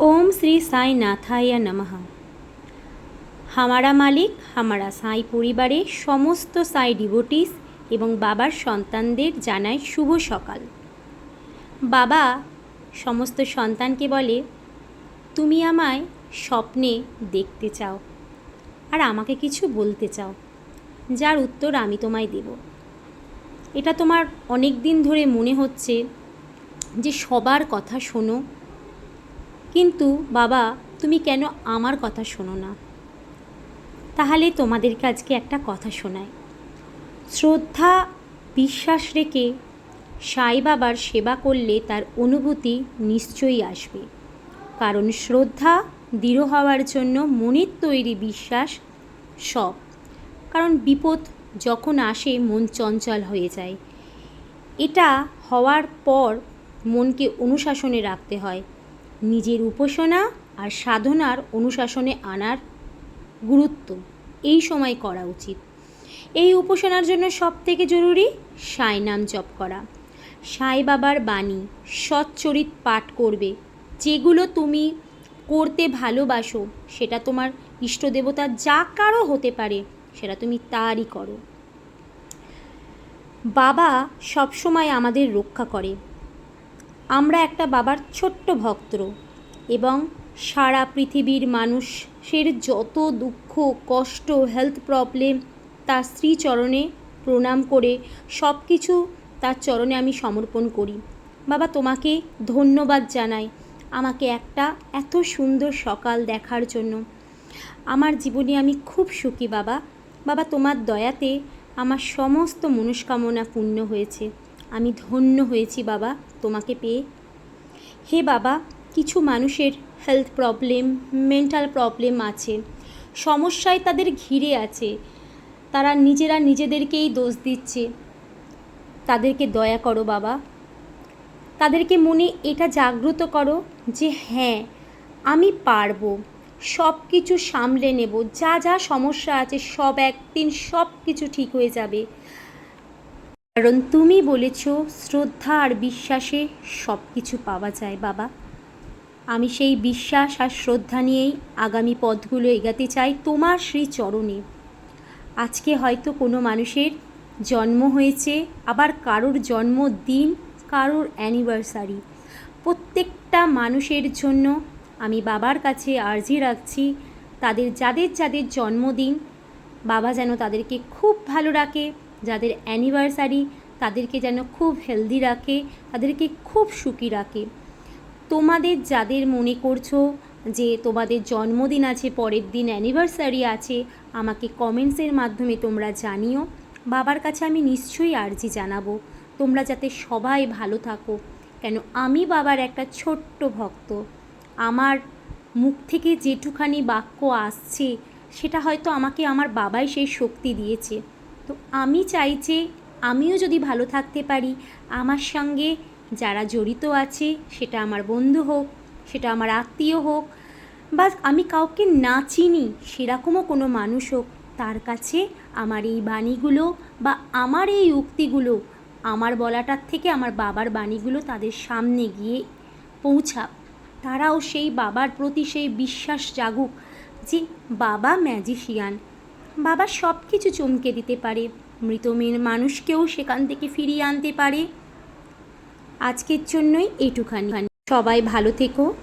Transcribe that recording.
ओम শ্রী সাই নাথায়া নমঃ হামারা মালিক হামারা সাই পরিবারের সমস্ত সাই ডিভোটিস এবং বাবার সন্তানদের জানায় শুভ সকাল। বাবা, সমস্ত সন্তানকে বলে, তুমি আমায় স্বপ্নে দেখতে চাও আর আমাকে কিছু বলতে চাও, যার উত্তর আমি তোমায় দেব। এটা তোমার অনেক দিন ধরে মনে হচ্ছে যে সবার কথা শোনো কিন্তু বাবা, তুমি কেন আমার কথা শোনো না? তাহলে তোমাদেরকে আজকে একটা কথা শোনায় শ্রদ্ধা, বিশ্বাস রেখে সাই বাবার সেবা করলে তার অনুভূতি নিশ্চয়ই আসবে। কারণ শ্রদ্ধা দৃঢ় হওয়ার জন্য মনের তৈরি বিশ্বাস সব। কারণ বিপদ যখন আসে, মন চঞ্চল হয়ে যায়। এটা হওয়ার পর মনকে অনুশাসনে রাখতে হয়। নিজের উপাসনা আর সাধনার অনুশাসনে আনার গুরুত্ব এই সময় করা উচিত। এই উপাসনার জন্য সব থেকে জরুরি সাই নাম জপ করা। সাই বাবার বাণী সচ্চরিত পাঠ করবে। যেগুলো তুমি করতে ভালোবাসো, সেটা তোমার ইষ্ট দেবতা যা কারও হতে পারে, সেটা তুমি তারই করো। বাবা সবসময় আমাদের রক্ষা করে। আমরা একটা বাবার ছোট্ট ভক্ত এবং সারা পৃথিবীর মানুষের যত দুঃখ, কষ্ট হেলথ প্রবলেম তার শ্রীচরণে প্রণাম করে সব কিছু তার চরণে আমি সমর্পণ করি। বাবা তোমাকে ধন্যবাদ জানাই আমাকে একটা এত সুন্দর সকাল দেখার জন্য। আমার জীবনে আমি খুব সুখী বাবা। বাবা তোমার দয়াতে আমার সমস্ত মনস্কামনা পূর্ণ হয়েছে। আমি ধন্য হয়েছি বাবা তোমাকে পেয়ে। হে বাবা, কিছু মানুষের হেলথ প্রবলেম মেন্টাল প্রবলেম আছে। সমস্যায় তাদের ঘিরে আছে। তারা নিজেরা নিজেদেরকেই দোষ দিচ্ছে। তাদেরকে দয়া করো বাবা। তাদেরকে মনে এটা জাগ্রত করো যে হ্যাঁ আমি পারব। সব কিছু সামলে নেব। যা যা সমস্যা আছে সব একদিন সব কিছু ঠিক হয়ে যাবে। কারণ তুমি বলেছ, শ্রদ্ধা আর বিশ্বাসে সব কিছু পাওয়া যায়, বাবা। আমি সেই বিশ্বাস আর শ্রদ্ধা নিয়েই আগামী পথগুলো এগাতে চাই তোমার শ্রীচরণে আজকে হয়তো কোনো মানুষের জন্ম হয়েছে, আবার কারোর জন্মদিন, কারোর অ্যানিভার্সারি প্রত্যেকটা মানুষের জন্য আমি বাবার কাছে আর্জি রাখছি, তাদের যাদের যাদের জন্মদিন, বাবা যেন তাদেরকে খুব ভালো রাখে। যাদের অ্যানিভার্সারি তাদেরকে যেন খুব হেলদি রাখে, তাদেরকে খুব সুখী রাখে। তোমাদের যাদের মনে করছ যে তোমাদের জন্মদিন আছে, পরের দিন অ্যানিভার্সারি আছে, আমাকে কমেন্টসের মাধ্যমে তোমরা জানিও। বাবার কাছে আমি নিশ্চয়ই আর্জি জানাব। তোমরা যাতে সবাই ভালো থাকো। কেন আমি বাবার একটা ছোট্ট ভক্ত। আমার মুখ থেকে যেটুখানি বাক্য আসছে, সেটা হয়তো আমাকে আমার বাবাই সেই শক্তি দিয়েছে। তো আমি চাই যে আমিও যদি ভালো থাকতে পারি, আমার সঙ্গে যারা জড়িত আছে, সেটা আমার বন্ধু হোক, সেটা আমার আত্মীয় হোক বা আমি কাউকে না চিনি, সেরকমও কোনো মানুষ হোক, তার কাছে আমার এই বাণীগুলো বা আমার এই উক্তিগুলো, আমার বলাটার থেকে আমার বাবার বাণীগুলো তাদের সামনে গিয়ে পৌঁছাক। তারাও সেই বাবার প্রতি সেই বিশ্বাস জাগুক যে বাবা ম্যাজিশিয়ান বাবা সব কিছু চমকে দিতে পারে। মৃত মেয়ের মানুষকেও সেখান থেকে ফিরিয়ে আনতে পারে। আজকের জন্যই এইটুখানি। সবাই ভালো থেকো।